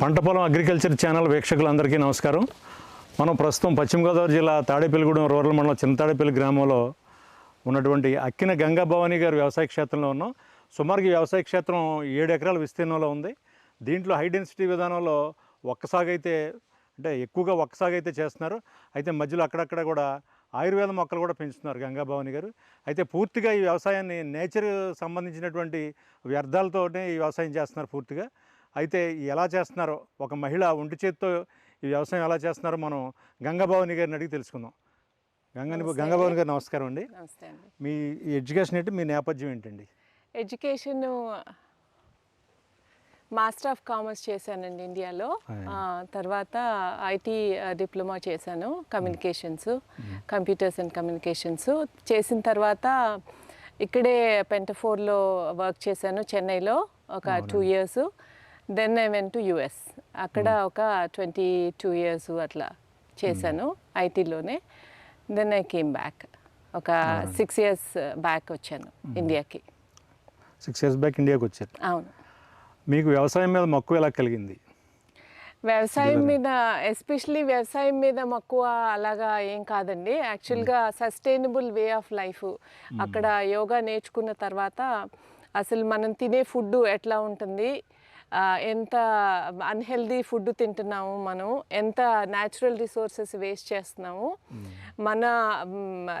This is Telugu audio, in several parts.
పంట పొలం అగ్రికల్చర్ ఛానల్ వీక్షకులందరికీ నమస్కారం. మనం ప్రస్తుతం పశ్చిమ గోదావరి జిల్లా తాడేపల్లిగూడెం రూరల్ మండలం చిన్న తాడేపల్లి గ్రామంలో ఉన్నటువంటి అక్కిన గంగా భవానీ గారి వ్యవసాయ క్షేత్రంలో ఉన్నాం. సుమారుగా ఈ వ్యవసాయ క్షేత్రం ఏడు ఎకరాల విస్తీర్ణంలో ఉంది. దీంట్లో హై డెన్సిటీ విధానంలో ఒక్కసాగైతే అయితే అంటే ఎక్కువగా ఒక్కసాగైతే అయితే చేస్తున్నారు. అయితే మధ్యలో అక్కడక్కడ కూడా ఆయుర్వేద మొక్కలు కూడా పెంచుతున్నారు గంగాభవాని గారు. అయితే పూర్తిగా ఈ వ్యవసాయాన్ని నేచర్ సంబంధించినటువంటి వ్యర్థాలతోనే ఈ వ్యవసాయం చేస్తున్నారు పూర్తిగా. అయితే ఎలా చేస్తున్నారో ఒక మహిళ ఒంటి చేత్తో ఈ వ్యవసాయం ఎలా చేస్తున్నారో మనం గంగాభవాని గారిని అడిగి తెలుసుకుందాం. గంగని గంగాభవాని గారు నమస్కారం అండి. మీ ఎడ్యుకేషన్ ఏంటి మీ నేపథ్యం ఏంటండి? ఎడ్యుకేషన్ మాస్టర్ ఆఫ్ కామర్స్ చేశానండి ఇండియాలో. తర్వాత ఐటీ డిప్లొమా చేశాను కమ్యూనికేషన్స్ కంప్యూటర్స్ అండ్ కమ్యూనికేషన్స్. చేసిన తర్వాత ఇక్కడే పెంటఫోర్లో వర్క్ చేశాను చెన్నైలో ఒక two years. Then I went to US అక్కడ ఒక ట్వంటీ టూ ఇయర్స్ అట్లా చేశాను ఐటీలోనే. దెన్ ఐ కేమ్ బ్యాక్ ఒక సిక్స్ ఇయర్స్ బ్యాక్ వచ్చాను ఇండియాకి. సిక్స్ ఇయర్స్ బ్యాక్ ఇండియాకి వచ్చారు. అవును. మీకు వ్యవసాయం మీద మక్కువ ఎలా కలిగింది? వ్యవసాయం మీద ఎస్పెషలీ వ్యవసాయం మీద మక్కువ అలాగా ఏం కాదండి. యాక్చువల్గా సస్టైనబుల్ వే ఆఫ్ లైఫ్. అక్కడ యోగా నేర్చుకున్న తర్వాత అసలు మనం తినే ఫుడ్ ఎట్లా ఉంటుంది? ఎంత అన్హెల్దీ ఫుడ్ తింటున్నాము మనం ఎంత న్యాచురల్ రిసోర్సెస్ వేస్ట్ చేస్తున్నాము మన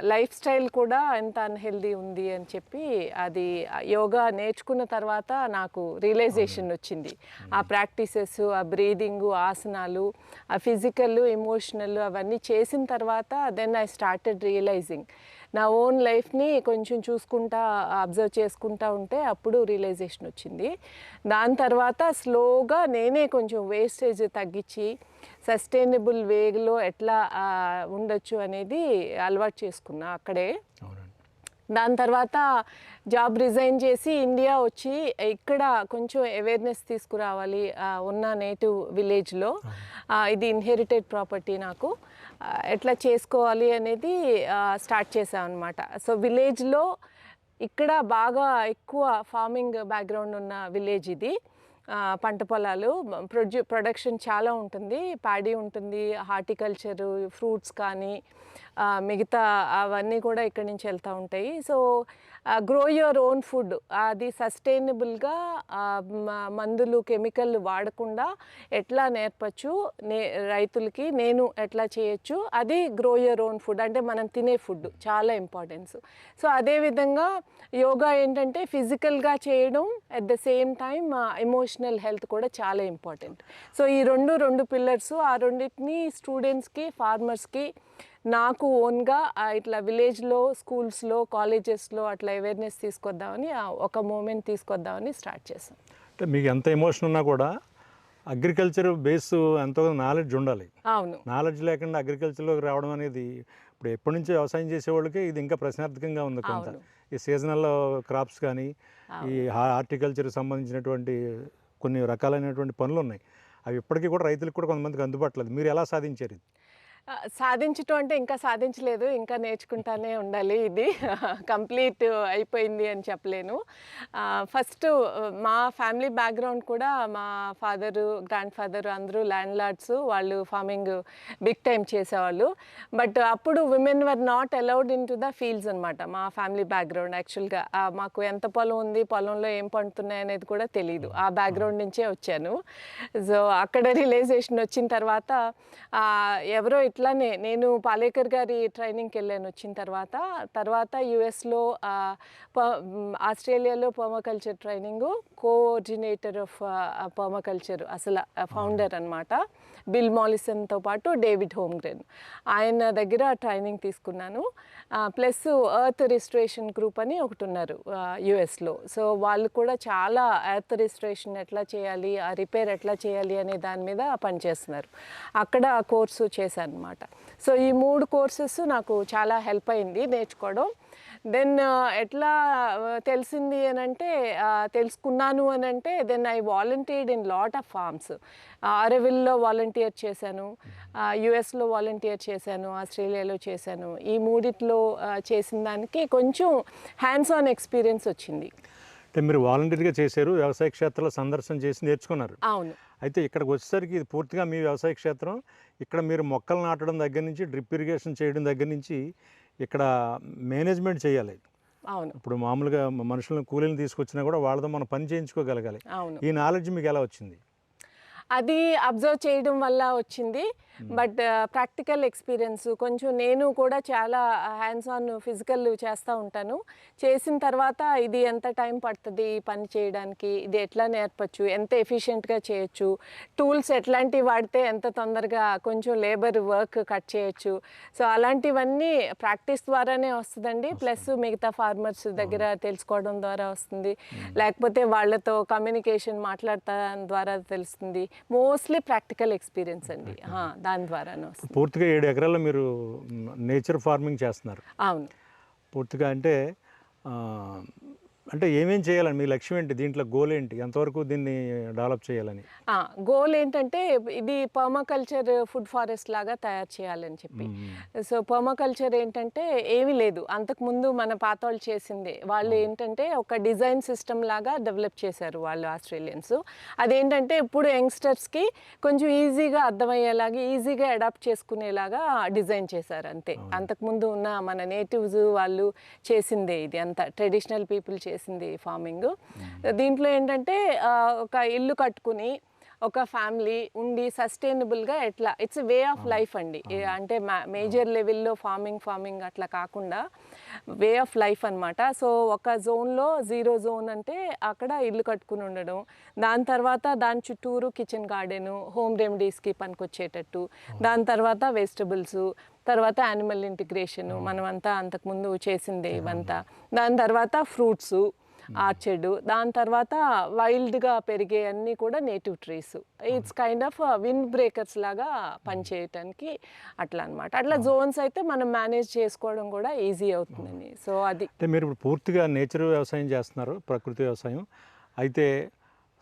లైఫ్ స్టైల్ కూడా ఎంత అన్హెల్దీ ఉంది అని చెప్పి అది యోగా నేర్చుకున్న తర్వాత నాకు రియలైజేషన్ వచ్చింది. ఆ ప్రాక్టీసెస్ ఆ బ్రీదింగ్ ఆసనాలు ఆ ఫిజికల్ ఎమోషనల్ అవన్నీ చేసిన తర్వాత దెన్ ఐ స్టార్టెడ్ రియలైజింగ్ నా ఓన్ లైఫ్ని కొంచెం చూసుకుంటా అబ్జర్వ్ చేసుకుంటా ఉంటే అప్పుడు రియలైజేషన్ వచ్చింది. దాని తర్వాత స్లోగా నేనే కొంచెం వేస్టేజ్ తగ్గించి సస్టైనబుల్ వేలో ఎట్లా ఉండొచ్చు అనేది అలవాటు చేసుకున్నా అక్కడే. దాని తర్వాత జాబ్ రిజైన్ చేసి ఇండియా వచ్చి ఇక్కడ కొంచెం అవేర్నెస్ తీసుకురావాలి ఉన్న నేటివ్ విలేజ్లో. ఇది ఇన్హెరిటెడ్ ప్రాపర్టీ నాకు. ఎట్లా చేసుకోవాలి అనేది స్టార్ట్ చేసాం అనమాట సో విలేజ్లో ఇక్కడ బాగా ఎక్కువ ఫార్మింగ్ బ్యాక్గ్రౌండ్ ఉన్న విలేజ్ ఇది. పంట పొలాలు ప్రొడ్యూ ప్రొడక్షన్ చాలా ఉంటుంది. ప్యాడీ ఉంటుంది హార్టికల్చరు ఫ్రూట్స్ కానీ మిగతా అవన్నీ కూడా ఇక్కడి నుంచి వెళ్తూ ఉంటాయి. So grow your own food అది సస్టైనబుల్గా మందులు కెమికల్ వాడకుండా ఎట్లా నేర్పచ్చు నే రైతులకి నేను ఎట్లా చేయొచ్చు అది గ్రో యువర్ ఓన్ ఫుడ్ అంటే మనం తినే ఫుడ్ చాలా ఇంపార్టెన్స్ సో అదేవిధంగా యోగా ఏంటంటే ఫిజికల్గా చేయడం at the same time emotional health కూడా చాలా ఇంపార్టెంట్ సో ఈ రెండు రెండు పిల్లర్స్ ఆ రెండింటిని స్టూడెంట్స్కి ఫార్మర్స్కి నాకు ఓన్గా ఇట్లా విలేజ్లో స్కూల్స్లో కాలేజెస్లో అట్లా అవేర్నెస్ తీసుకొద్దామని ఒక మూమెంట్ తీసుకొద్దామని స్టార్ట్ చేశాం అంటే మీకు ఎంత ఎమోషన్ ఉన్నా కూడా అగ్రికల్చర్ బేస్ ఎంతో నాలెడ్జ్ ఉండాలి. అవును. నాలెడ్జ్ లేకుండా అగ్రికల్చర్లోకి రావడం అనేది ఇప్పుడు ఎప్పటి నుంచో వ్యవసాయం చేసే వాళ్ళకి ఇది ఇంకా ప్రశ్నార్థకంగా ఉంది కొంత. ఈ సీజనల్ క్రాప్స్ కానీ ఈ హార్టికల్చర్ సంబంధించినటువంటి కొన్ని రకాలైనటువంటి పనులు ఉన్నాయి. అవి ఇప్పటికీ కూడా రైతులకు కూడా కొంతమందికి అందుబాటులేదు మీరు ఎలా సాధించారు సాధించటం అంటే ఇంకా సాధించలేదు ఇంకా నేర్చుకుంటానే ఉండాలి ఇది. కంప్లీట్ అయిపోయింది అని చెప్పలేను. ఫస్ట్ మా ఫ్యామిలీ బ్యాక్గ్రౌండ్ కూడా మా ఫాదరు గ్రాండ్ ఫాదర్ అందరూ ల్యాండ్ లార్డ్స్ వాళ్ళు ఫార్మింగ్ బిగ్ టైం చేసేవాళ్ళు. బట్ అప్పుడు women were not allowed into the fields అనమాట మా ఫ్యామిలీ బ్యాక్గ్రౌండ్. యాక్చువల్గా మాకు ఎంత పొలం ఉంది పొలంలో ఏం పండుతున్నాయి అనేది కూడా తెలియదు ఆ బ్యాక్గ్రౌండ్ నుంచే వచ్చాను. సో అక్కడ రిలైజేషన్ వచ్చిన తర్వాత ఎవరో ఇట్లానే నేను పాలేకర్ గారి ట్రైనింగ్కి వెళ్ళాను వచ్చిన తర్వాత. తర్వాత యుఎస్లో ఆస్ట్రేలియాలో permaculture training coordinator of permaculture అసలు ఫౌండర్ అనమాట బిల్ మాలిసన్తో పాటు డేవిడ్ హోమ్గ్రెన్ ఆయన దగ్గర ట్రైనింగ్ తీసుకున్నాను. ప్లస్ ఎర్త్ రిజిస్ట్రేషన్ గ్రూప్ అని ఒకటి ఉన్నారు యుఎస్లో సో వాళ్ళు కూడా చాలా ఎర్త్ రిజిస్ట్రేషన్ ఎట్లా చేయాలి ఆ రిపేర్ ఎట్లా చేయాలి అనే దాని మీద పనిచేస్తున్నారు. అక్కడ కోర్సు చేశాను అనమాట సో ఈ మూడు కోర్సెస్ నాకు చాలా హెల్ప్ అయింది నేర్చుకోవడం. దెన్ ఎట్లా తెలిసింది అని అంటే తెలుసుకున్నాను అని అంటే then I volunteered in lot of farms. Auroville volunteer చేశాను. యుఎస్లో వాలంటీర్ చేశాను ఆస్ట్రేలియాలో చేశాను. ఈ మూడిట్లో చేసిన దానికి కొంచెం హ్యాండ్స్ ఆన్ ఎక్స్పీరియన్స్ వచ్చింది. అంటే మీరు వాలంటీర్గా చేశారు వ్యవసాయ క్షేత్రాల సందర్శన చేసి నేర్చుకున్నారు. అవును. అయితే ఇక్కడికి వచ్చేసరికి ఇది పూర్తిగా మీ వ్యవసాయ క్షేత్రం. ఇక్కడ మీరు మొక్కలు నాటడం దగ్గర నుంచి డ్రిప్ ఇరిగేషన్ చేయడం దగ్గర నుంచి ఇక్కడ మేనేజ్మెంట్ చేయాలి. అవును. ఇప్పుడు మామూలుగా మనుషులను కూలీలను తీసుకొచ్చినా కూడా వాళ్ళతో మనం పని చేయించుకోగలగాలి. ఈ నాలెడ్జ్ మీకు ఎలా వచ్చింది? అది అబ్జర్వ్ చేయడం వల్ల వచ్చింది. బట్ ప్రాక్టికల్ ఎక్స్పీరియన్స్ కొంచెం నేను కూడా చాలా హ్యాండ్స్ ఆన్ ఫిజికల్ చేస్తూ ఉంటాను. చేసిన తర్వాత ఇది ఎంత టైం పడుతుంది పని చేయడానికి? ఇది ఎట్లా నేర్పచ్చు? ఎంత ఎఫిషియెంట్గా చేయొచ్చు? టూల్స్ ఎట్లాంటివి వాడితే ఎంత తొందరగా కొంచెం లేబర్ వర్క్ కట్ చేయొచ్చు? సో అలాంటివన్నీ ప్రాక్టీస్ ద్వారానే వస్తుందండి. ప్లస్ మిగతా ఫార్మర్స్ దగ్గర తెలుసుకోవడం ద్వారా వస్తుంది. లేకపోతే వాళ్ళతో కమ్యూనికేషన్ మాట్లాడటం ద్వారా తెలుస్తుంది. మోస్ట్లీ ప్రాక్టికల్ ఎక్స్పీరియన్స్ అండి. దాని ద్వారానే వస్తుంది. పూర్తిగా ఏడు ఎకరాల్లో మీరు నేచర్ ఫార్మింగ్ చేస్తున్నారు. అవును. పూర్తిగా అంటే అంటే ఏమేం చేయాలని మీ లక్ష్యం ఏంటి? దీంట్లో గోల్ ఏంటి? ఎంతవరకు దీన్ని డెవలప్ చేయాలని? గోల్ ఏంటంటే ఇది పర్మాకల్చర్ ఫుడ్ ఫారెస్ట్ లాగా తయారు చేయాలని చెప్పి. సో పర్మాకల్చర్ ఏంటంటే ఏమీ లేదు. అంతకుముందు మన పాత వాళ్ళు చేసిందే. వాళ్ళు ఏంటంటే ఒక డిజైన్ సిస్టమ్ లాగా డెవలప్ చేశారు వాళ్ళు ఆస్ట్రేలియన్స్. అదేంటంటే ఇప్పుడు యంగ్స్టర్స్కి కొంచెం ఈజీగా అర్థమయ్యేలాగా ఈజీగా అడాప్ట్ చేసుకునేలాగా డిజైన్ చేశారు అంతే. అంతకుముందు ఉన్న మన నేటివ్స్ వాళ్ళు చేసిందే ఇది అంతా. ట్రెడిషనల్ పీపుల్ చేసింది ఫార్మింగ్ దీంట్లో ఏంటంటే ఒక ఇల్లు కట్టుకుని ఒక ఫ్యామిలీ ఉండి సస్టైనబుల్గా ఎట్లా ఇట్స్ వే ఆఫ్ లైఫ్ అండి. అంటే మేజర్ లెవెల్లో ఫార్మింగ్ ఫార్మింగ్ అట్లా కాకుండా వే ఆఫ్ లైఫ్ అన్నమాట. సో ఒక జోన్లో జీరో జోన్ అంటే అక్కడ ఇల్లు కట్టుకుని ఉండడం. దాని తర్వాత దాని చుట్టూరు కిచెన్ గార్డెను హోమ్ రెమెడీస్కి పనికొచ్చేటట్టు. దాని తర్వాత వెజిటబుల్స్ తర్వాత యానిమల్ ఇంటిగ్రేషన్ మనమంతా అంతకుముందు చేసిందే ఇవంతా. దాని తర్వాత ఫ్రూట్స్ ఆర్చర్డ్ దాని తర్వాత వైల్డ్గా పెరిగే అన్నీ కూడా native trees it's kind of wind breakers లాగా పనిచేయటానికి అట్లా అన్నమాట అట్లా జోన్స్ అయితే మనం మేనేజ్ చేసుకోవడం కూడా ఈజీ అవుతుందండి సో అది. అంటే మీరు ఇప్పుడు పూర్తిగా నేచర్ వ్యవసాయం చేస్తున్నారు ప్రకృతి వ్యవసాయం. అయితే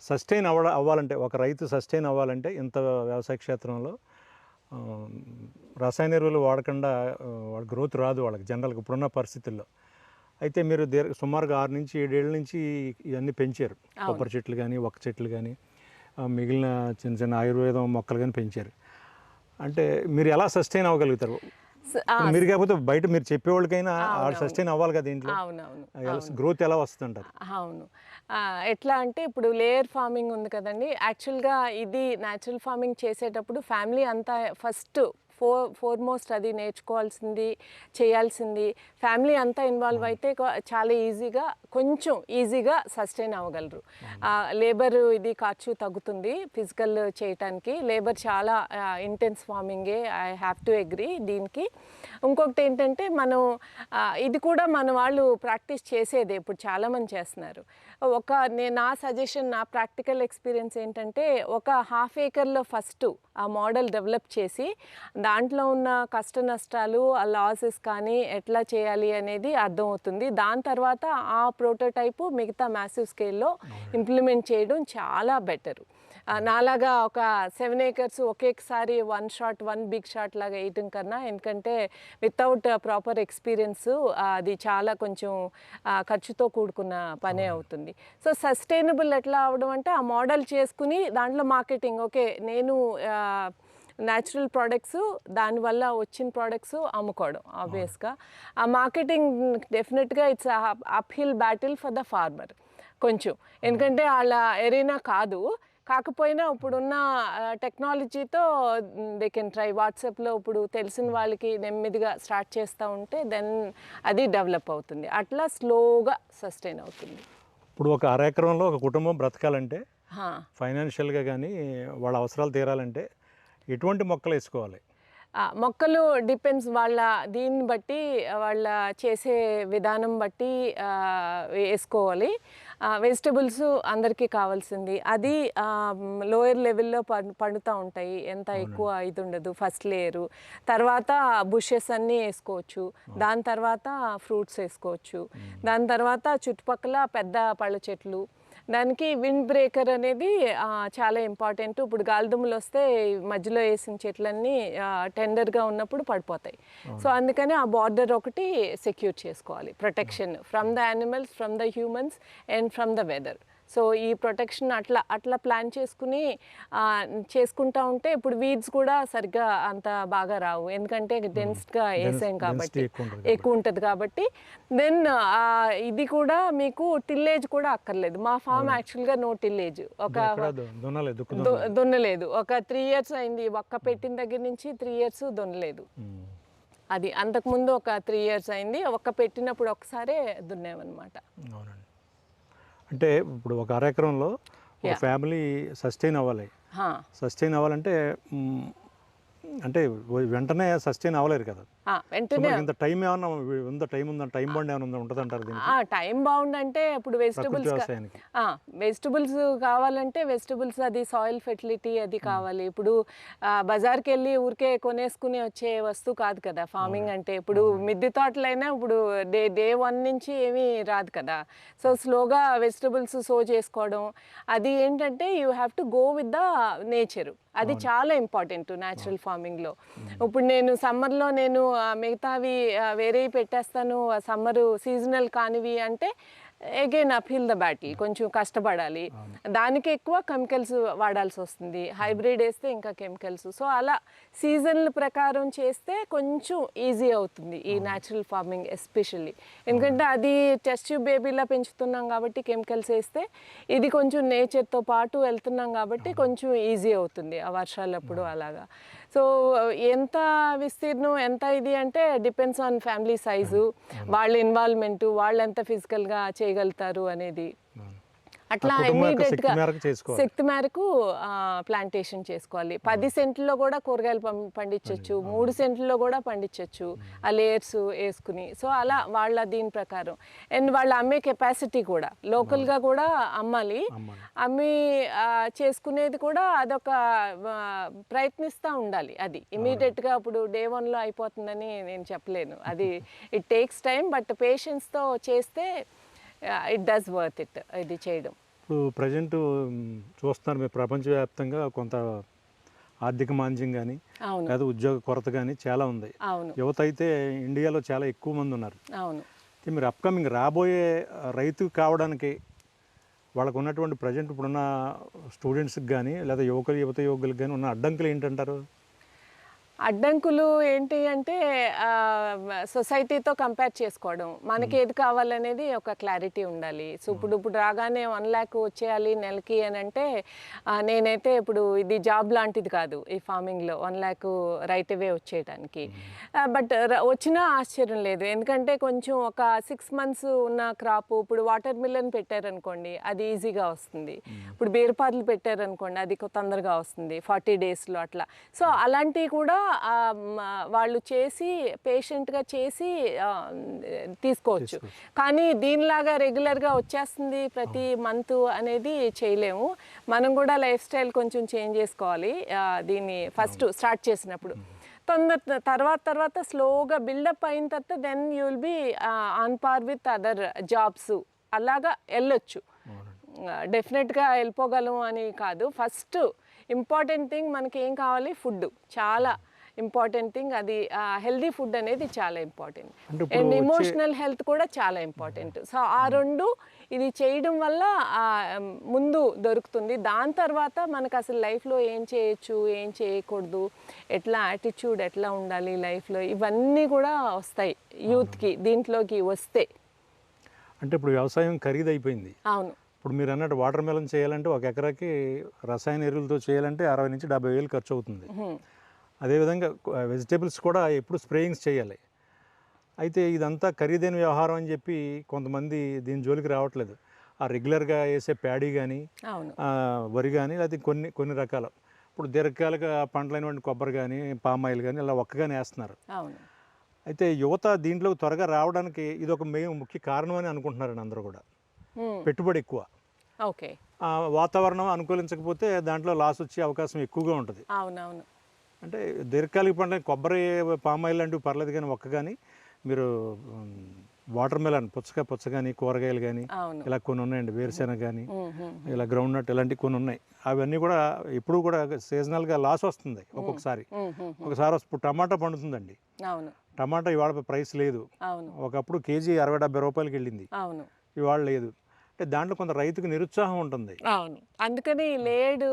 సస్టైన్ అవ్వ అవ్వాలంటే ఒక రైతు సస్టైన్ అవ్వాలంటే ఇంత వ్యవసాయ క్షేత్రంలో రసాయన ఎరువులు వాడకుండా వాళ్ళ గ్రోత్ రాదు వాళ్ళకి జనరల్గా ఇప్పుడున్న పరిస్థితుల్లో. అయితే మీరు దీర్ఘ సుమారుగా ఆరు నుంచి ఏడేళ్ళ నుంచి ఇవన్నీ పెంచారు. కొబ్బరి చెట్లు కానీ ఒక్క చెట్లు కానీ మిగిలిన చిన్న చిన్న ఆయుర్వేదం మొక్కలు కానీ పెంచారు. అంటే మీరు ఎలా సస్టైన్ అవ్వగలుగుతారు? మీరు కాకపోతే బయట మీరు చెప్పేవాళ్ళకైనా వాళ్ళు సస్టైన్ అవ్వాలి కదా అవునవును. గ్రోత్ ఎలా వస్తుందంటారు అవును. ఎట్లా అంటే ఇప్పుడు లేయర్ ఫార్మింగ్ ఉంది కదండి. యాక్చువల్గా ఇది న్యాచురల్ ఫార్మింగ్ చేసేటప్పుడు ఫ్యామిలీ అంతా ఫస్ట్ ఫోర్ ఫోర్మోస్ట్ అది నేర్చుకోవాల్సింది చేయాల్సింది. ఫ్యామిలీ అంతా ఇన్వాల్వ్ అయితే కొ- చాలా ఈజీగా కొంచెం ఈజీగా సస్టైన్ అవ్వగలరు. లేబర్ ఇది ఖర్చు తగ్గుతుంది ఫిజికల్ చేయటానికి. లేబర్ చాలా ఇంటెన్స్ ఫార్మింగే ఐ హ్యావ్ టు అగ్రీ దీనికి. ఇంకొకటి ఏంటంటే మనం ఇది కూడా మన వాళ్ళు ప్రాక్టీస్ చేసేదే ఇప్పుడు చాలామంది చేస్తున్నారు. ఒక నేను నా సజెషన్ నా ప్రాక్టికల్ ఎక్స్పీరియన్స్ ఏంటంటే ఒక హాఫ్ ఏకర్లో ఫస్ట్ ఆ మోడల్ డెవలప్ చేసి దాంట్లో ఉన్న కష్ట నష్టాలు ఆ లాసెస్ కానీ ఎట్లా చేయాలి అనేది అర్థమవుతుంది. దాని తర్వాత ఆ ప్రోటోటైపు మిగతా మ్యాసివ్ స్కేల్లో ఇంప్లిమెంట్ చేయడం చాలా బెటరు నాలాగా ఒక సెవెన్ ఏకర్స్ ఒకేసారి one shot one big shot లాగా వేయటం కన్నా ఎందుకంటే వితౌట్ ప్రాపర్ ఎక్స్పీరియన్స్ అది చాలా కొంచెం ఖర్చుతో కూడుకున్న పనే అవుతుంది. సో సస్టైనబుల్ ఎట్లా అవడం అంటే ఆ మోడల్ చేసుకుని దాంట్లో మార్కెటింగ్. ఓకే నేను న్యాచురల్ ప్రోడక్ట్స్ దానివల్ల వచ్చిన ప్రోడక్ట్స్ అమ్ముకోవడం ఆబ్వియస్గా. ఆ మార్కెటింగ్ డెఫినెట్గా it's uphill battle for the farmer. కొంచెం. ఎందుకంటే వాళ్ళ ఎరీనా కాదు కాకపోయినా ఇప్పుడున్న టెక్నాలజీతో దే కెన్ ట్రై వాట్సాప్లో ఇప్పుడు తెలిసిన వాళ్ళకి నెమ్మదిగా స్టార్ట్ చేస్తూ ఉంటే దెన్ అది డెవలప్ అవుతుంది. అట్లా స్లోగా సస్టైన్ అవుతుంది. ఇప్పుడు ఒక అర ఎకరంలో ఒక కుటుంబం బ్రతకాలంటే. ఫైనాన్షియల్గా కానీ వాళ్ళ అవసరాలు తీరాలంటే ఎటువంటి మొక్కలు వేసుకోవాలి? మొక్కలు డిపెండ్స్ వాళ్ళ దీన్ని బట్టి వాళ్ళ చేసే విధానం బట్టి వేసుకోవాలి. వెజిటబుల్స్ అందరికీ కావాల్సింది. అది లోయర్ లెవెల్లో పండుతూ ఉంటాయి. ఎంత ఎక్కువ ఇది ఉండదు. ఫస్ట్ లేయరు తర్వాత బుషెస్ అన్నీ వేసుకోవచ్చు. దాని తర్వాత ఫ్రూట్స్ వేసుకోవచ్చు. దాని తర్వాత చుట్టుపక్కల పెద్ద పళ్ళ చెట్లు. దానికి విండ్ బ్రేకర్ అనేది చాలా ఇంపార్టెంట్. ఇప్పుడు గాలిదుమ్ములు వస్తే మధ్యలో వేసిన చెట్లన్నీ టెండర్గా ఉన్నప్పుడు పడిపోతాయి. సో అందుకని ఆ బార్డర్ ఒకటి సెక్యూర్ చేసుకోవాలి. Protection from the animals from the humans and from the weather. So ఈ ప్రొటెక్షన్ అట్లా అట్లా ప్లాన్ చేసుకుని చేసుకుంటా ఉంటే ఇప్పుడు వీడ్స్ కూడా సరిగ్గా అంత బాగా రావు. ఎందుకంటే డెన్స్గా వేసాం కాబట్టి ఎక్కువ ఉంటుంది కాబట్టి. దెన్ ఇది కూడా మీకు టిల్లేజ్ కూడా అక్కర్లేదు. మా ఫామ్ యాక్చువల్గా నో టిల్లేజ్ ఒక దున్నలేదు ఒక త్రీ ఇయర్స్ అయింది. ఒక్క పెట్టిన దగ్గర నుంచి త్రీ ఇయర్స్ దున్నలేదు. అది అంతకుముందు ఒక త్రీ ఇయర్స్ అయింది. ఒక్క పెట్టినప్పుడు ఒకసారే దున్నామన్నమాట అవునండి. అంటే ఇప్పుడు ఒక అరెకరంలో ఒక ఫ్యామిలీ సస్టైన్ అవ్వాలి. సస్టైన్ అవ్వాలంటే అంటే వెంటనే సస్టైన్ అవ్వలేరు కదా. వెంటనే ఇంత టైం ఏమన్నా ఉందా టైం ఉందా? టైం బాండ్ ఏమైనా ఉందా? ఉంటుంది అంటారు దీనికి? ఆ టైం బాగుండ్ అంటే ఇప్పుడు వెజిటబుల్స్ వెజిటబుల్స్ కావాలంటే వెజిటబుల్స్ అది సాయిల్ ఫెర్టిలిటీ అది కావాలి. ఇప్పుడు బజార్కి వెళ్ళి ఊరికే కొనేసుకుని వచ్చే వస్తువు కాదు కదా? ఫార్మింగ్ అంటే ఇప్పుడు మిద్దె తోటలైనా ఇప్పుడు డే డే వన్ నుంచి ఏమీ రాదు కదా? సో స్లోగా వెజిటబుల్స్ సో చేసుకోవడం అది ఏంటంటే you have to go with the nature. అది చాలా ఇంపార్టెంట్ న్యాచురల్ ఫార్మింగ్లో. ఇప్పుడు నేను సమ్మర్లో నేను మిగతావి వేరేవి పెట్టేస్తాను. సమ్మర్ సీజనల్ కానివి అంటే అగైన్ అప్హిల్ ద బ్యాటిల్ కొంచెం కష్టపడాలి. దానికి ఎక్కువ కెమికల్స్ వాడాల్సి వస్తుంది. హైబ్రిడ్ వేస్తే ఇంకా కెమికల్స్ సో అలా సీజన్ల ప్రకారం చేస్తే కొంచెం ఈజీ అవుతుంది ఈ న్యాచురల్ ఫార్మింగ్ ఎస్పెషల్లీ ఎందుకంటే అది టెస్ట్ బేబీలా పెంచుతున్నాం కాబట్టి కెమికల్స్ వేస్తే ఇది కొంచెం నేచర్తో పాటు వెళ్తున్నాం కాబట్టి కొంచెం ఈజీ అవుతుంది ఆ వర్షాలప్పుడు అలాగా. సో ఎంత విస్తీర్ణం ఎంత ఇది అంటే డిపెండ్స్ ఆన్ ఫ్యామిలీ సైజు వాళ్ళ ఇన్వాల్వ్మెంట్ వాళ్ళు ఎంత ఫిజికల్గా చేయగలుగుతారు అనేది. అట్లా శక్తి గా. శక్తి మేరకు ప్లాంటేషన్ చేసుకోవాలి. పది సెంట్లలో కూడా కూరగాయలు పండించవచ్చు మూడు సెంట్లలో కూడా పండించవచ్చు ఆ లేయర్స్ వేసుకుని. సో అలా వాళ్ళ దీని ప్రకారం. అండ్ వాళ్ళ అమ్మే కెపాసిటీ కూడా. లోకల్గా కూడా అమ్మాలి. అమ్మి చేసుకునేది కూడా అదొక ప్రయత్నిస్తూ ఉండాలి అది. ఇమీడియట్గా ఇప్పుడు డే వన్లో అయిపోతుందని నేను చెప్పలేను. అది ఇట్ టేక్స్ టైం బట్ పేషెన్స్తో చేస్తే ఇట్ డస్ వర్త్ ఇట్ ఇది చేయడం. ఇప్పుడు ప్రజెంట్ చూస్తున్నారు మీరు ప్రపంచవ్యాప్తంగా కొంత ఆర్థిక మాంద్యం కానీ లేదా ఉద్యోగ కొరత కానీ చాలా ఉంది. యువత అయితే ఇండియాలో చాలా ఎక్కువ మంది ఉన్నారు. మీరు అప్కమింగ్ రాబోయే రైతు కావడానికి వాళ్ళకు ఉన్నటువంటి ప్రజెంట్ ఇప్పుడున్న స్టూడెంట్స్కి కానీ లేదా యువకులు యువత యువకులకు కానీ ఉన్న అడ్డంకులు ఏంటంటారు? అడ్డంకులు ఏంటి అంటే సొసైటీతో కంపేర్ చేసుకోవడం. మనకి ఏది కావాలనేది ఒక క్లారిటీ ఉండాలి. సో ఇప్పుడు ఇప్పుడు రాగానే వన్ ల్యాక్ వచ్చేయాలి నెలకి అని అంటే నేనైతే ఇప్పుడు ఇది జాబ్ లాంటిది కాదు ఈ ఫార్మింగ్లో. వన్ ల్యాక్ రైట్ అవే వచ్చేయడానికి బట్ వచ్చినా ఆశ్చర్యం లేదు. ఎందుకంటే కొంచెం ఒక సిక్స్ మంత్స్ ఉన్న క్రాప్ ఇప్పుడు వాటర్ మిల్లన్ పెట్టారనుకోండి అది ఈజీగా వస్తుంది. ఇప్పుడు బీరపాదులు పెట్టారనుకోండి అది తొందరగా వస్తుంది ఫార్టీ డేస్లో అట్లా. సో అలాంటివి కూడా వాళ్ళు చేసి పేషెంట్గా చేసి తీసుకోవచ్చు. కానీ దీనిలాగా రెగ్యులర్గా వచ్చేస్తుంది ప్రతి మంత్ అనేది చేయలేము. మనం కూడా లైఫ్ స్టైల్ కొంచెం చేంజ్ చేసుకోవాలి. దీన్ని ఫస్ట్ స్టార్ట్ చేసినప్పుడు. తొందర తర్వాత తర్వాత స్లోగా బిల్డప్ అయిన తర్వాత then you will be on par with other jobs. అలాగా వెళ్ళొచ్చు డెఫినెట్గా వెళ్ళిపోగలం అని కాదు. ఫస్ట్ ఇంపార్టెంట్ థింగ్ మనకి ఏం కావాలి? ఫుడ్ చాలా. Important thing. అది హెల్దీ ఫుడ్ అనేది చాలా ఇంపార్టెంట్. అండ్ ఇమోషనల్ హెల్త్ కూడా చాలా ఇంపార్టెంట్. సో ఆ రెండు ఇది చేయడం వల్ల ముందు దొరుకుతుంది. దాని తర్వాత మనకు అసలు లైఫ్లో ఏం చేయొచ్చు ఏం చేయకూడదు ఎట్లా యాటిట్యూడ్ ఎట్లా ఉండాలి లైఫ్లో ఇవన్నీ కూడా వస్తాయి యూత్కి దీంట్లోకి వస్తే. అంటే ఇప్పుడు వ్యవసాయం ఖరీదైపోయింది. అవును. ఇప్పుడు మీరు అన్నట్టు వాటర్ మెలన్ చేయాలంటే ఒక ఎకరాకి రసాయన ఎరువులతో చేయాలంటే అరవై నుంచి డెబ్బై వేలు ఖర్చు అవుతుంది హ్మ్. అదేవిధంగా వెజిటేబుల్స్ కూడా ఎప్పుడు స్ప్రేయింగ్స్ చేయాలి. అయితే ఇదంతా ఖరీదైన వ్యవహారం అని చెప్పి కొంతమంది దీని జోలికి రావట్లేదు. ఆ రెగ్యులర్గా వేసే ప్యాడీ కానీ వరి కానీ లేకపోతే కొన్ని కొన్ని రకాల. ఇప్పుడు దీర్ఘకాలిక పంటలైనటువంటి కొబ్బరి కానీ పామాయిల్ కానీ ఇలా ఒక్కగానే వేస్తున్నారు. అయితే యువత దీంట్లో త్వరగా రావడానికి ఇది ఒక మెయిన్ ముఖ్య కారణం అని అనుకుంటున్నారండి అందరూ కూడా. పెట్టుబడి ఎక్కువ. ఓకే. వాతావరణం అనుకూలించకపోతే దాంట్లో లాస్ వచ్చే అవకాశం ఎక్కువగా ఉంటుంది. అవునవును. అంటే దీర్ఘకాలిక పంటలు కొబ్బరి పామాయిల్ లాంటివి పర్లేదు కానీ ఒక్క కానీ మీరు వాటర్ మెలన్ పుచ్చకాయ పుచ్చ కానీ కూరగాయలు కానీ ఇలా కొన్ని ఉన్నాయండి. వేరుశెనగ కానీ ఇలా గ్రౌండ్ నట్ ఇలాంటివి కొన్ని ఉన్నాయి. అవన్నీ కూడా ఎప్పుడు కూడా సీజనల్గా లాస్ వస్తుంది ఒక్కొక్కసారి. ఒకసారి వస్తు- ఇప్పుడు టమాటా పండుతుందండి. టమాటా ఇవాళ ప్రైస్ లేదు. ఒకప్పుడు కేజీ అరవై డెబ్బై రూపాయలకి వెళ్ళింది. ఇవాళ లేదు. అంటే దాంట్లో కొంత రైతుకు నిరుత్సాహం ఉంటుంది. అందుకని లేడ్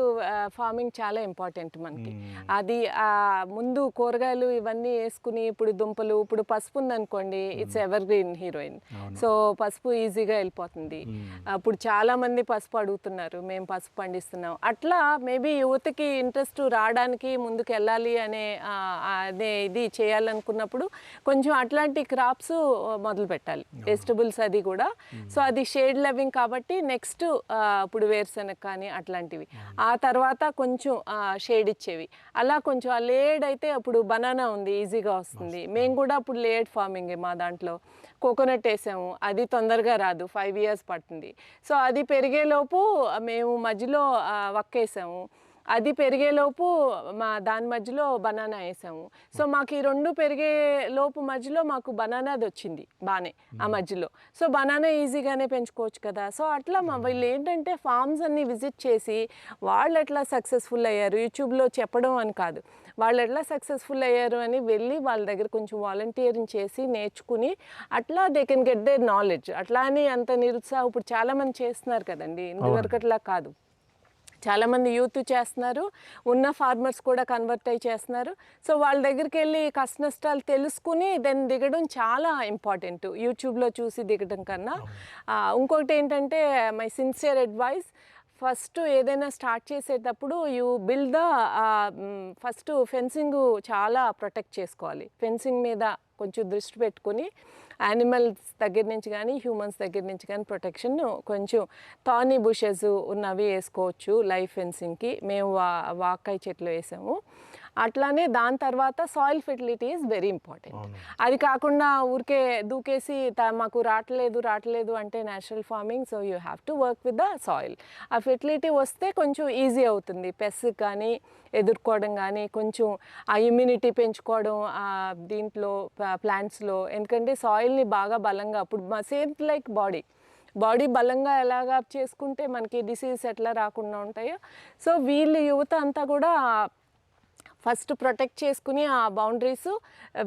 ఫార్మింగ్ చాలా ఇంపార్టెంట్ మనకి. అది ఆ, ముందు కూరగాయలు ఇవన్నీ వేసుకుని ఇప్పుడు దుంపలు ఇప్పుడు పసుపు ఉందనుకోండి it's ever green heroine so పసుపు ఈజీగా వెళ్ళిపోతుంది. ఇప్పుడు చాలా మంది పసుపు అడుగుతున్నారు మేము పసుపు పండిస్తున్నాం. అట్లా మేబీ యువతకి ఇంట్రెస్ట్ రావడానికి ముందుకు వెళ్ళాలి అనే అనే ఇది చేయాలనుకున్నప్పుడు కొంచెం అట్లాంటి క్రాప్స్ మొదలు పెట్టాలి. వెజిటబుల్స్ అది కూడా. సో అది షేడ్ లవింగ్ కాబట్టి నెక్స్ట్ ఇప్పుడు వేరుశనగ కానీ అట్లాంటివి. ఆ తర్వాత కొంచెం షేడ్ ఇచ్చేవి. అలా కొంచెం ఆ లేడ్ అయితే అప్పుడు బనానా ఉంది ఈజీగా వస్తుంది. మేము కూడా అప్పుడు లేడ్ ఫార్మింగ్ మా దాంట్లో. కోకోనట్ వేసాము అది తొందరగా రాదు ఫైవ్ ఇయర్స్ పడుతుంది సో అది పెరిగేలోపు మేము మధ్యలో వక్కేసాము అది పెరిగేలోపు మా దాని మధ్యలో బనానా వేసాము. సో మాకు ఈ రెండు పెరిగే లోపు మధ్యలో మాకు బనానాది వచ్చింది బాగానే ఆ మధ్యలో. సో బనానా ఈజీగానే పెంచుకోవచ్చు కదా. సో అట్లా మా వీళ్ళు ఏంటంటే ఫార్మ్స్ అన్ని విజిట్ చేసి వాళ్ళు ఎట్లా సక్సెస్ఫుల్ అయ్యారు? యూట్యూబ్లో చెప్పడం అని కాదు. వాళ్ళు ఎట్లా సక్సెస్ఫుల్ అయ్యారు అని వెళ్ళి వాళ్ళ దగ్గర కొంచెం వాలంటీరింగ్ చేసి నేర్చుకుని అట్లా they can get their knowledge అట్లా అని అంత నిరుత్సాహం ఇప్పుడు చాలామంది చేస్తున్నారు కదండి. ఇంతవరకు అట్లా కాదు. చాలామంది యూత్ చేస్తున్నారు ఉన్న ఫార్మర్స్ కూడా కన్వర్ట్ అయ్యి చేస్తున్నారు. సో వాళ్ళ దగ్గరికి వెళ్ళి కష్ట నష్టాలు తెలుసుకుని దెన్ దిగడం చాలా ఇంపార్టెంట్. యూట్యూబ్లో చూసి దిగడం కన్నా. ఇంకొకటి ఏంటంటే మై సిన్సియర్ అడ్వైస్ ఫస్ట్ ఏదైనా స్టార్ట్ చేసేటప్పుడు you build the first fencing చాలా ప్రొటెక్ట్ చేసుకోవాలి. ఫెన్సింగ్ మీద కొంచెం దృష్టి పెట్టుకొని యానిమల్స్ దగ్గర నుంచి కానీ హ్యూమన్స్ దగ్గర నుంచి కానీ ప్రొటెక్షన్ కొంచెం తానీ బుషెస్ ఉన్నవి వేసుకోవచ్చు లైఫ్ ఫెన్సింగ్కి మేము వా వాకాయ చెట్లు వేసాము. అట్లానే దాని తర్వాత soil fertility is very important అది కాకుండా ఊరికే దూకేసి త- మాకు రావట్లేదు రావట్లేదు అంటే natural farming so you have to work with the soil ఆ ఫెర్టిలిటీ వస్తే కొంచెం ఈజీ అవుతుంది. పెస్ కానీ ఎదుర్కోవడం కానీ కొంచెం ఆ ఇమ్యూనిటీ పెంచుకోవడం దీంట్లో ప్లాంట్స్లో ఎందుకంటే సాయిల్ని బాగా బలంగా ఇప్పుడు సేమ్ లైక్ బాడీ బాడీ బలంగా ఎలాగా చేసుకుంటే మనకి డిసీజ్ ఎట్లా రాకుండా ఉంటాయో. సో వీళ్ళు యువత అంతా కూడా ఫస్ట్ ప్రొటెక్ట్ చేసుకుని ఆ బౌండరీస్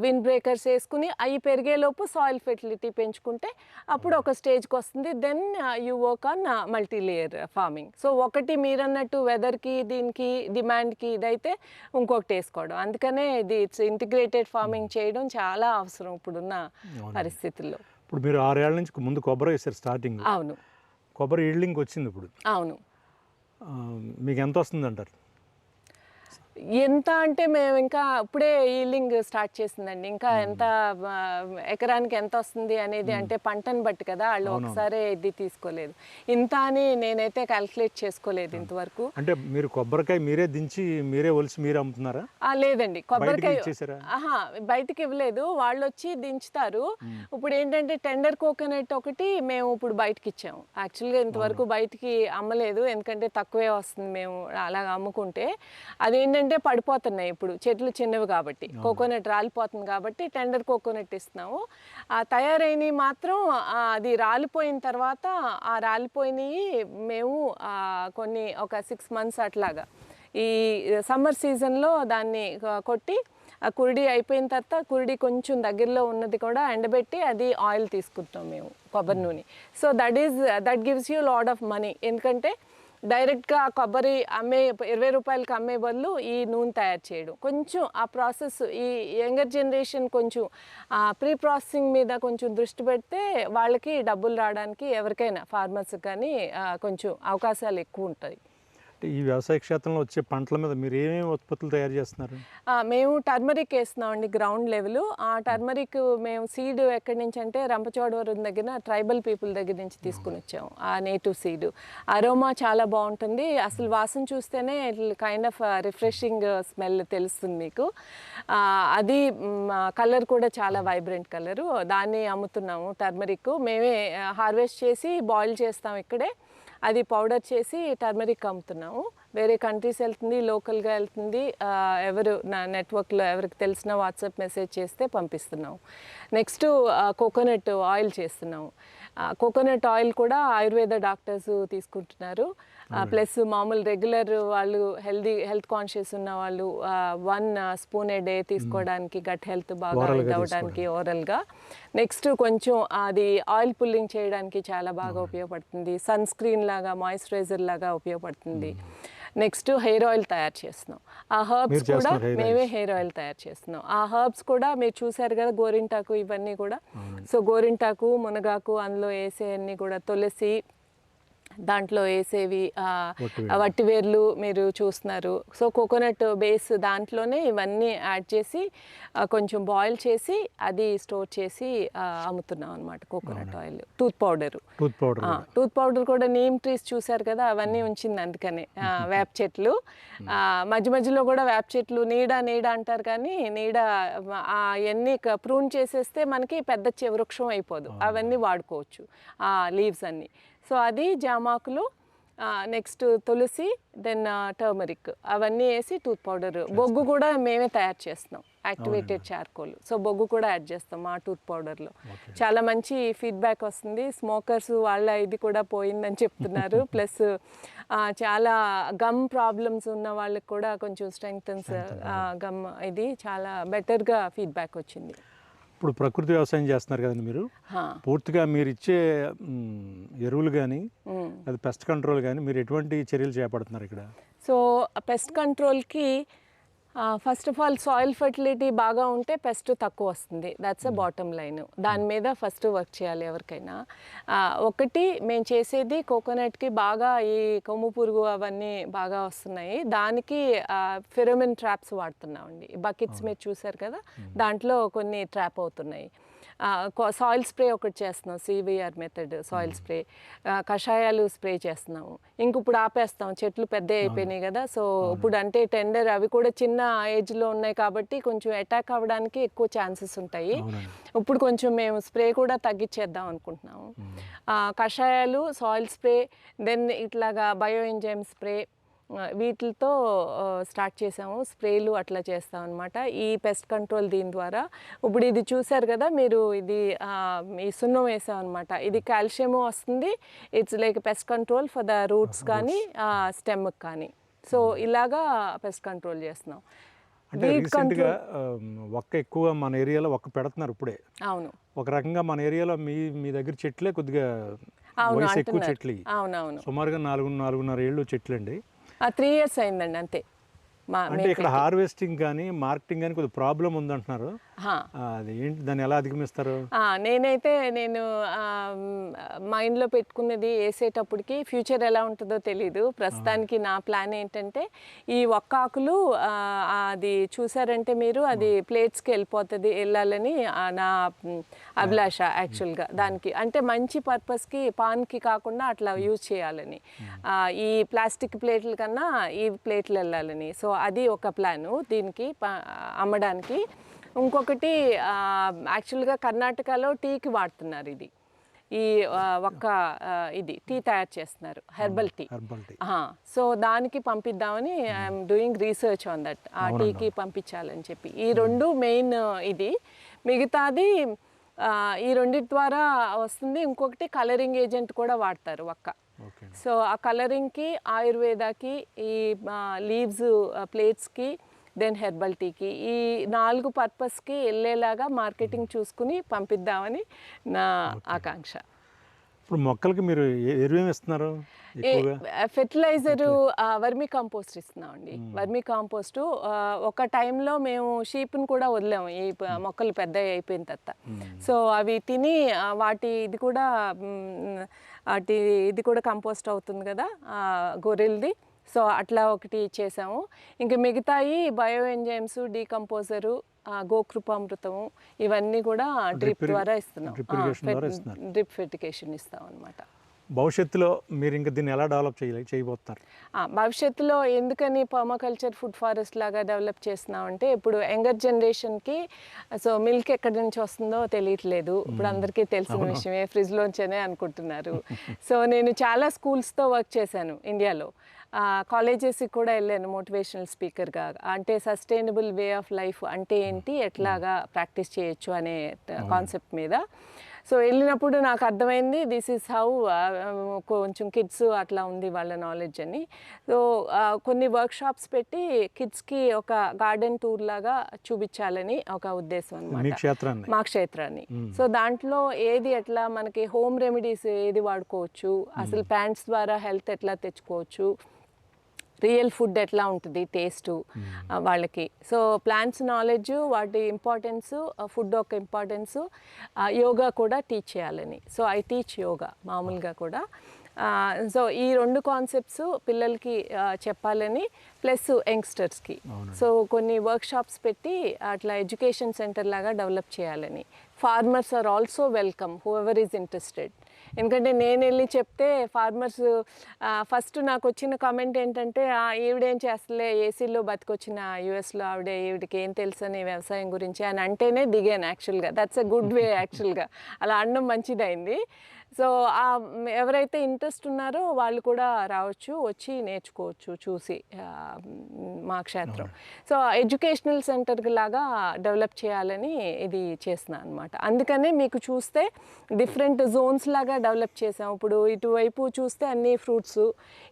విండ్ బ్రేకర్స్ వేసుకుని అవి పెరిగేలోపు సాయిల్ ఫెర్టిలిటీ పెంచుకుంటే అప్పుడు ఒక స్టేజ్కి వస్తుంది. Then you work on multi layer farming. So ఒకటి మీరన్నట్టు వెదర్కి దీనికి డిమాండ్కి ఇదైతే ఇంకొకటి వేసుకోవడం. అందుకనే ఇది ఇట్స్ ఇంటిగ్రేటెడ్ ఫార్మింగ్ చేయడం చాలా అవసరం ఇప్పుడున్న పరిస్థితుల్లో. ఇప్పుడు మీరు ఆరేళ్ళ నుంచి ముందు కొబ్బరి వేసారు స్టార్టింగ్. అవును. కొబ్బరి ఈల్డింగ్ వచ్చింది ఇప్పుడు. అవును. మీకు ఎంత వస్తుంది అంటారు ఎంత అంటే మేము ఇంకా ఇప్పుడే ఈల్డింగ్ స్టార్ట్ చేసిందండి. ఇంకా ఎంత ఎకరానికి ఎంత వస్తుంది అనేది అంటే పంటను బట్టి కదా వాళ్ళు ఒకసారి ఇది తీసుకోలేదు. ఇంత అని నేనైతే క్యాల్కులేట్ చేసుకోలేదు ఇంతవరకు. అంటే మీరు కొబ్బరికాయ మీరే దించి మీరే ఒలిసి మీరే అమ్ముతున్నారా? లేదండి. కొబ్బరికాయ? ఆహా బయటికి ఇవ్వలేదు. వాళ్ళు వచ్చి దించుతారు. ఇప్పుడు ఏంటంటే టెండర్ కోకోనట్ ఒకటి మేము ఇప్పుడు బయటకి ఇచ్చాము. యాక్చువల్గా ఇంతవరకు బయటికి అమ్మలేదు. ఎందుకంటే తక్కువే వస్తుంది మేము అలాగ అమ్ముకుంటే. అదేంటంటే పడిపోతున్నాయి ఇప్పుడు. చెట్లు చిన్నవి కాబట్టి. కోకోనట్ రాలిపోతుంది కాబట్టి టెండర్ కోకోనట్ ఇస్తున్నాము. ఆ తయారైనవి మాత్రం అది రాలిపోయిన తర్వాత ఆ రాలిపోయినవి మేము కొన్ని ఒక సిక్స్ మంత్స్ అట్లాగా. ఈ సమ్మర్ సీజన్లో దాన్ని కొట్టి ఆ కురిడి అయిపోయిన తర్వాత కురిడి కొంచెం దగ్గరలో ఉన్నది కూడా ఎండబెట్టి అది ఆయిల్ తీసుకుంటాం మేము కొబ్బరి నూనె. So that is that gives you lot of money ఎందుకంటే డైరెక్ట్గా కొబ్బరి అమ్మే ఇరవై రూపాయలకి అమ్మే బదులు ఈ నూనె తయారు చేయడం. కొంచెం ఆ ప్రాసెస్ ఈ యంగర్ జనరేషన్ కొంచెం ప్రీ ప్రాసెసింగ్ మీద కొంచెం దృష్టి పెడితే వాళ్ళకి డబ్బులు రావడానికి ఎవరికైనా ఫార్మర్స్ కానీ కొంచెం అవకాశాలు ఎక్కువ ఉంటాయి. ఈ వ్యవసాయ క్షేత్రంలో వచ్చే పంటల మీద మీరు ఏమేమి ఉత్పత్తులు తయారు చేస్తున్నారు? మేము టర్మరిక్ వేస్తున్నామండి గ్రౌండ్ లెవెల్. ఆ టర్మరిక్ మేము సీడ్ ఎక్కడి నుంచి అంటే రంపచోడవరం దగ్గర ట్రైబల్ పీపుల్ దగ్గర నుంచి తీసుకుని వచ్చాము ఆ నేటివ్ సీడ్. అరోమా చాలా బాగుంటుంది. అసలు వాసన చూస్తేనే కైండ్ ఆఫ్ రిఫ్రెషింగ్ స్మెల్ తెలుస్తుంది మీకు. అది కలర్ కూడా చాలా వైబ్రెంట్ కలరు. దాన్ని అమ్ముతున్నాము టర్మరిక్. మేమే హార్వెస్ట్ చేసి బాయిల్ చేస్తాం ఇక్కడే. అది పౌడర్ చేసి టర్మరిక్ అమ్ముతున్నాము. వేరే కంట్రీస్ వెళ్తుంది లోకల్గా వెళ్తుంది. ఎవరు నా నెట్వర్క్లో ఎవరికి తెలిసిన వాట్సాప్ మెసేజ్ చేస్తే పంపిస్తున్నాము. నెక్స్ట్ కోకోనట్ ఆయిల్ చేస్తున్నాము. కోకోనట్ ఆయిల్ కూడా ఆయుర్వేద డాక్టర్స్ తీసుకుంటున్నారు. ప్లస్ మామూలు రెగ్యులర్ వాళ్ళు హెల్దీ హెల్త్ కాన్షియస్ ఉన్న వాళ్ళు వన్ స్పూన్ ఏ డే తీసుకోవడానికి గట్ హెల్త్ బాగా ఇది అవ్వడానికి ఓరల్గా నెక్స్ట్ కొంచెం అది ఆయిల్ పుల్లింగ్ చేయడానికి చాలా బాగా ఉపయోగపడుతుంది. సన్ స్క్రీన్ లాగా మాయిశ్చరైజర్ లాగా ఉపయోగపడుతుంది. నెక్స్ట్ హెయిర్ ఆయిల్ తయారు చేస్తున్నాం. ఆ హర్బ్స్ కూడా మేమే హెయిర్ ఆయిల్ తయారు చేస్తున్నాం. ఆ హర్బ్స్ కూడా మీరు చూసారు కదా గోరింటాకు ఇవన్నీ కూడా. సో గోరింటాకు మునగాకు అందులో వేసేవన్నీ కూడా తులసి దాంట్లో వేసేవి వట్టివేర్లు. మీరు చూస్తున్నారు. సో కోకోనట్ బేస్ దాంట్లోనే ఇవన్నీ యాడ్ చేసి కొంచెం బాయిల్ చేసి అది స్టోర్ చేసి అమ్ముతున్నాం అనమాట coconut oil. Tooth powder. Tooth powder tooth powder కూడా నీమ్ ట్రీస్ చూసారు కదా అవన్నీ ఉంచింది అందుకనే. వేప చెట్లు. మధ్య మధ్యలో కూడా వేప చెట్లు నీడ నీడ అంటారు కానీ నీడ అవన్నీ ప్రూన్ చేసేస్తే మనకి పెద్ద వృక్షం అయిపోదు. అవన్నీ వాడుకోవచ్చు. ఆ లీవ్స్ అన్నీ. సో అది జామాకులు నెక్స్ట్ తులసి దెన్ టర్మరిక్ అవన్నీ వేసి టూత్ పౌడర్ బొగ్గు కూడా మేమే తయారు చేస్తున్నాం. యాక్టివేటెడ్ చార్కోల్ సో బొగ్గు కూడా యాడ్ చేస్తాం మా టూత్ పౌడర్లో చాలా మంచి ఫీడ్బ్యాక్ వస్తుంది. స్మోకర్స్ వాళ్ళ ఇది కూడా పోయిందని చెప్తున్నారు. ప్లస్ చాలా గమ్ ప్రాబ్లమ్స్ ఉన్న వాళ్ళకి కూడా కొంచెం స్ట్రెంగ్తన్స్ గమ్ ఇది చాలా బెటర్గా ఫీడ్బ్యాక్ వచ్చింది. ఇప్పుడు ప్రకృతి వ్యవసాయం చేస్తున్నారు కదండి మీరు. పూర్తిగా మీరు ఇచ్చే ఎరువులు కానీ. అది పెస్ట్ కంట్రోల్ కానీ మీరు ఎటువంటి చర్యలు చేపడుతున్నారు ఇక్కడ so pest కంట్రోల్కి first of all soil fertility బాగా ఉంటే పెస్ట్ తక్కువ వస్తుంది. దాట్స్ అ బాటమ్ లైన్ దాని మీద ఫస్ట్ వర్క్ చేయాలి ఎవరికైనా. ఒకటి మేము చేసేది కోకోనట్కి బాగా ఈ కొమ్ము పురుగు అవన్నీ బాగా వస్తున్నాయి. దానికి ఫిరోమిన్ ట్రాప్స్ వాడుతున్నామండి. బకెట్స్ మీరు చూసారు కదా? దాంట్లో కొన్ని ట్రాప్ అవుతున్నాయి. సాయిల్ స్ప్రే ఒకటి చేస్తున్నాం సివిఆర్ మెథడ్ సాయిల్ స్ప్రే. కషాయాలు స్ప్రే చేస్తున్నాము. ఇంక ఇప్పుడు ఆపేస్తాం చెట్లు పెద్ద అయిపోయినాయి కదా సో ఇప్పుడు అంటే టెండర్ అవి కూడా చిన్న ఏజ్లో ఉన్నాయి కాబట్టి కొంచెం అటాక్ అవ్వడానికి ఎక్కువ ఛాన్సెస్ ఉంటాయి. ఇప్పుడు కొంచెం మేము స్ప్రే కూడా తగ్గించేద్దాం అనుకుంటున్నాము. కషాయాలు సాయిల్ స్ప్రే దెన్ ఇట్లాగా బయో ఎంజైమ్ స్ప్రే వీటితో స్టార్ట్ చేసాము. స్ప్రేలు అట్లా చేస్తాం అనమాట ఈ పెస్ట్ కంట్రోల్ దీని ద్వారా. ఇప్పుడు ఇది చూసారు కదా మీరు ఇది ఈ సున్నం వేసాం అనమాట ఇది కాల్షియం వస్తుంది. It's like pest control for the roots కానీ స్టెమ్కి కానీ. సో ఇలాగా పెస్ట్ కంట్రోల్ చేస్తున్నాం. అంటే రీసెంట్గా ఒక్క ఎక్కువ మన ఏరియాలో ఒక్క పెడుతున్నారు ఇప్పుడే. అవును. ఒక రకంగా మన ఏరియాలో మీ మీ దగ్గర చెట్లే కొద్దిగా అవును వయసు ఎక్కువ చెట్లు. అవునవును. సుమారుగా నాలుగు నాలుగున్నర ఏళ్ళు చెట్లు అండి త్రీ ఇయర్స్ అయిందండి అంతే మా అంటే ఇక్కడ హార్వెస్టింగ్ కానీ మార్కెటింగ్ కానీ కొద్దిగా ప్రాబ్లం ఉందంటున్నారు. అది ఏంటి దాన్ని ఎలా అధిగమిస్తారు? నేనైతే నేను మైండ్లో పెట్టుకున్నది వేసేటప్పటికి ఫ్యూచర్ ఎలా ఉంటుందో తెలీదు. ప్రస్తుతానికి నా ప్లాన్ ఏంటంటే ఈ ఒక్క ఆకులు అది చూసారంటే మీరు అది ప్లేట్స్కి వెళ్ళిపోతుంది వెళ్ళాలని నా అభిలాష యాక్చువల్గా దానికి. అంటే మంచి పర్పస్కి పాన్కి కాకుండా అట్లా యూజ్ చేయాలని. ఆ, ఈ ప్లాస్టిక్ ప్లేట్ల కన్నా ఈ ప్లేట్లు వెళ్ళాలని. సో అది ఒక ప్లాను దీనికి అమ్మడానికి. ఇంకొకటి యాక్చువల్గా కర్ణాటకలో టీకి వాడుతున్నారు ఇది. ఈ ఒక్క ఇది టీ తయారు చేస్తున్నారు హెర్బల్ టీ. సో దానికి పంపిద్దామని I'm doing research on that ఆ టీకి పంపించాలని చెప్పి. ఈ రెండు మెయిన్ ఇది. మిగతాది ఈ రెండింటి ద్వారా వస్తుంది. ఇంకొకటి కలరింగ్ ఏజెంట్ కూడా వాడతారు ఒక్క. సో ఆ కలరింగ్కి ఆయుర్వేదాకి ఈ లీవ్స్ ప్లేట్స్కి దెన్ హెర్బల్ టీకి ఈ నాలుగు పర్పస్కి వెళ్ళేలాగా మార్కెటింగ్ చూసుకుని పంపిద్దామని నా ఆకాంక్ష. ఇప్పుడు మొక్కలకి మీరు ఏ- ఎరువు ఏమి ఇస్తున్నారు ఫెర్టిలైజర్ వర్మి కాంపోస్ట్ ఇస్తున్నామండి. వర్మి కాంపోస్ట్ ఒక టైంలో మేము షీప్ని కూడా వదిలాము ఈ ప- మొక్కలు పెద్ద అయిపోయిన తర్వాత. సో అవి తిని వాటి ఇది కూడా వాటి ఇది కూడా కంపోస్ట్ అవుతుంది కదా గొర్రెలది. సో అట్లా ఒకటి చేసాము. ఇంకా మిగతాయి బయో ఎంజైమ్స్ డీకంపోజరు గోకృపామృతము ఇవన్నీ కూడా డ్రిప్ ద్వారా ఇస్తున్నాం. డ్రిప్ ఫెర్టికేషన్ ఇస్తాం అనమాట భవిష్యత్తులో మీరు ఇంకా దీన్ని ఎలా డెవలప్ చేయ చేయబోతున్నారు భవిష్యత్తులో ఎందుకని పర్మాకల్చర్ ఫుడ్ ఫారెస్ట్ లాగా డెవలప్ చేస్తున్నామంటే ఇప్పుడు యంగర్ జనరేషన్కి సో మిల్క్ ఎక్కడి నుంచి వస్తుందో తెలియట్లేదు. ఇప్పుడు అందరికీ తెలిసిన విషయమే ఫ్రిడ్జ్లోంచనే అనుకుంటున్నారు. సో నేను చాలా స్కూల్స్తో వర్క్ చేశాను ఇండియాలో. కాలేజెస్కి కూడా వెళ్ళాను మోటివేషనల్ స్పీకర్గా. అంటే సస్టైనబుల్ వే ఆఫ్ లైఫ్ అంటే ఏంటి? ఎట్లాగా ప్రాక్టీస్ చేయొచ్చు అనే కాన్సెప్ట్ మీద. సో వెళ్ళినప్పుడు నాకు అర్థమైంది దిస్ ఈస్ హౌ కొంచెం కిడ్స్ అట్లా ఉంది వాళ్ళ నాలెడ్జ్ అని. సో కొన్ని వర్క్ షాప్స్ పెట్టి కిడ్స్కి ఒక గార్డెన్ టూర్ లాగా చూపించాలని ఒక ఉద్దేశం అనమాట మా క్షేత్రాన్ని. సో దాంట్లో ఏది ఎట్లా మనకి హోమ్ రెమెడీస్ ఏది వాడుకోవచ్చు అసలు ప్యాంట్స్ ద్వారా హెల్త్ ఎట్లా తెచ్చుకోవచ్చు రియల్ ఫుడ్ ఎట్లా ఉంటుంది టేస్ట్ వాళ్ళకి. సో ప్లాంట్స్ నాలెడ్జ్ వాటి ఇంపార్టెన్స్ ఫుడ్ ఒక ఇంపార్టెన్స్ యోగా కూడా టీచ్ చేయాలని. సో ఐ టీచ్ యోగా మామూలుగా కూడా. సో ఈ రెండు కాన్సెప్ట్స్ పిల్లలకి చెప్పాలని ప్లస్ యంగ్స్టర్స్కి. సో కొన్ని వర్క్ షాప్స్ పెట్టి అట్లా ఎడ్యుకేషన్ సెంటర్ లాగా డెవలప్ చేయాలని. Farmers are also welcome whoever is interested. ఎందుకంటే నేను వెళ్ళి చెప్తే ఫార్మర్స్ ఫస్ట్ నాకు వచ్చిన కామెంట్ ఏంటంటే "ఆ, ఈవిడేం చేస్తలే? ఏసీలో బతికొచ్చిన యూఎస్లో ఆవిడ ఈవిడికి ఏం తెలుసని వ్యవసాయం గురించి అని అంటేనే దిగాను యాక్చువల్గా. దట్స్ ఎ గుడ్ వే యాక్చువల్గా అలా అనడం మంచిదైంది. సో ఎవరైతే ఇంట్రెస్ట్ ఉన్నారో వాళ్ళు కూడా రావచ్చు వచ్చి నేర్చుకోవచ్చు చూసి మ్, క్షేత్రం. సో ఎడ్యుకేషనల్ సెంటర్ లాగా డెవలప్ చేయాలని ఇది చేస్తున్నాను అనమాట అందుకనే మీకు చూస్తే డిఫరెంట్ జోన్స్ లాగా డెవలప్ చేసాం. ఇప్పుడు ఇటువైపు చూస్తే అన్ని ఫ్రూట్స్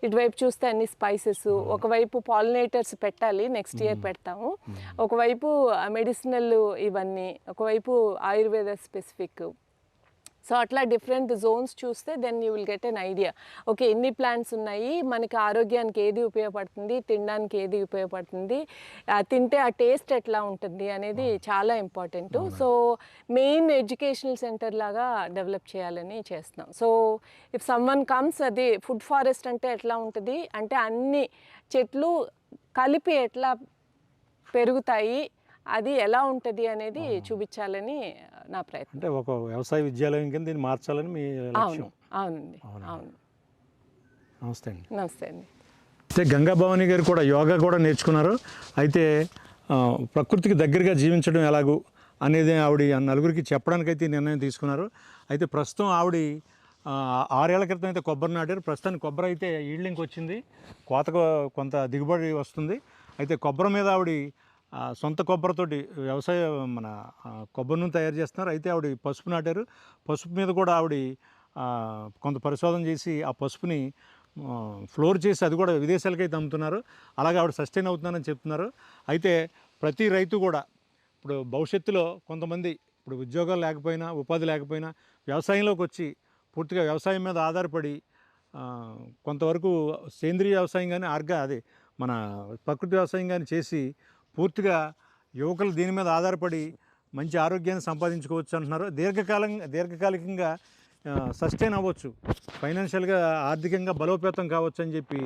ఇటువైపు చూస్తే అన్ని స్పైసెస్ ఒకవైపు పాలినేటర్స్ పెట్టాలి నెక్స్ట్ ఇయర్ పెడతాము. ఒకవైపు మెడిసినల్ ఇవన్నీ ఒకవైపు ఆయుర్వేద స్పెసిఫిక్ సో అట్లా డిఫరెంట్ జోన్స్ చూస్తే then you will get an idea okay ఎన్ని ప్లాంట్స్ ఉన్నాయి? మనకి ఆరోగ్యానికి ఏది ఉపయోగపడుతుంది? తినడానికి ఏది ఉపయోగపడుతుంది? తింటే ఆ టేస్ట్ ఎట్లా ఉంటుంది అనేది చాలా important so main educational centre లాగా డెవలప్ చేయాలని చేస్తున్నాం. సో ఇఫ్ సమ్వన్ కమ్స్ అది ఫుడ్ ఫారెస్ట్ అంటే ఎట్లా ఉంటుంది? అంటే అన్ని చెట్లు కలిపి ఎట్లా పెరుగుతాయి? అది ఎలా ఉంటుంది అనేది చూపించాలని నా ప్రయత్నం. అంటే ఒక వ్యవసాయ విద్యాలయం కింద దీన్ని మార్చాలని మీ లక్ష్యం. అవును అవునండి అవును? నమస్తే అండి. నమస్తే అండి. అయితే గంగా భవాని గారు కూడా యోగా కూడా నేర్చుకున్నారు. అయితే ప్రకృతికి దగ్గరగా జీవించడం ఎలాగూ అనేది ఆవిడ నలుగురికి చెప్పడానికైతే నిర్ణయం తీసుకున్నారు. అయితే ప్రస్తుతం ఆవిడ ఆరేళ్ళ క్రితం అయితే కొబ్బరి నాటారు. ప్రస్తుతానికి కొబ్బరి అయితే ఈల్డింగ్కి వచ్చింది. కోత కొ- కొంత దిగుబడి వస్తుంది. అయితే కొబ్బరి మీద ఆవిడ సొంత కొబ్బరితోటి వ్యవసాయ మన కొబ్బరి నూనె తయారు చేస్తున్నారు. అయితే ఆవిడ పసుపు నాటారు. పసుపు మీద కూడా ఆవిడ కొంత పరిశోధన చేసి ఆ పసుపుని ఫ్లోర్ చేసి అది కూడా విదేశాలకైతే అమ్ముతున్నారు. అలాగే ఆవిడ సస్టైన్ అవుతున్నారని చెప్తున్నారు. అయితే ప్రతి రైతు కూడా ఇప్పుడు భవిష్యత్తులో కొంతమంది ఇప్పుడు ఉద్యోగాలు లేకపోయినా ఉపాధి లేకపోయినా వ్యవసాయంలోకి వచ్చి పూర్తిగా వ్యవసాయం మీద ఆధారపడి కొంతవరకు సేంద్రీయ వ్యవసాయం కానీ ఆర్గా అదే మన ప్రకృతి వ్యవసాయం కానీ చేసి పూర్తిగా యువకులు దీని మీద ఆధారపడి మంచి ఆరోగ్యాన్ని సంపాదించుకోవచ్చు అంటున్నారు. దీర్ఘకాలంగా దీర్ఘకాలికంగా సస్టైన్ అవ్వచ్చు. ఫైనాన్షియల్గా ఆర్థికంగా బలోపేతం కావచ్చు అని చెప్పి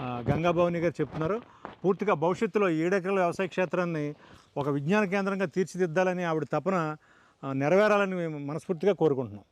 ఆ, గంగాభవాని గారు చెప్తున్నారు. పూర్తిగా భవిష్యత్తులో ఏడెకల వ్యవసాయ క్షేత్రాన్ని ఒక విజ్ఞాన కేంద్రంగా తీర్చిదిద్దాలని ఆవిడ తపన నెరవేరాలని మేము మనస్ఫూర్తిగా కోరుకుంటున్నాం.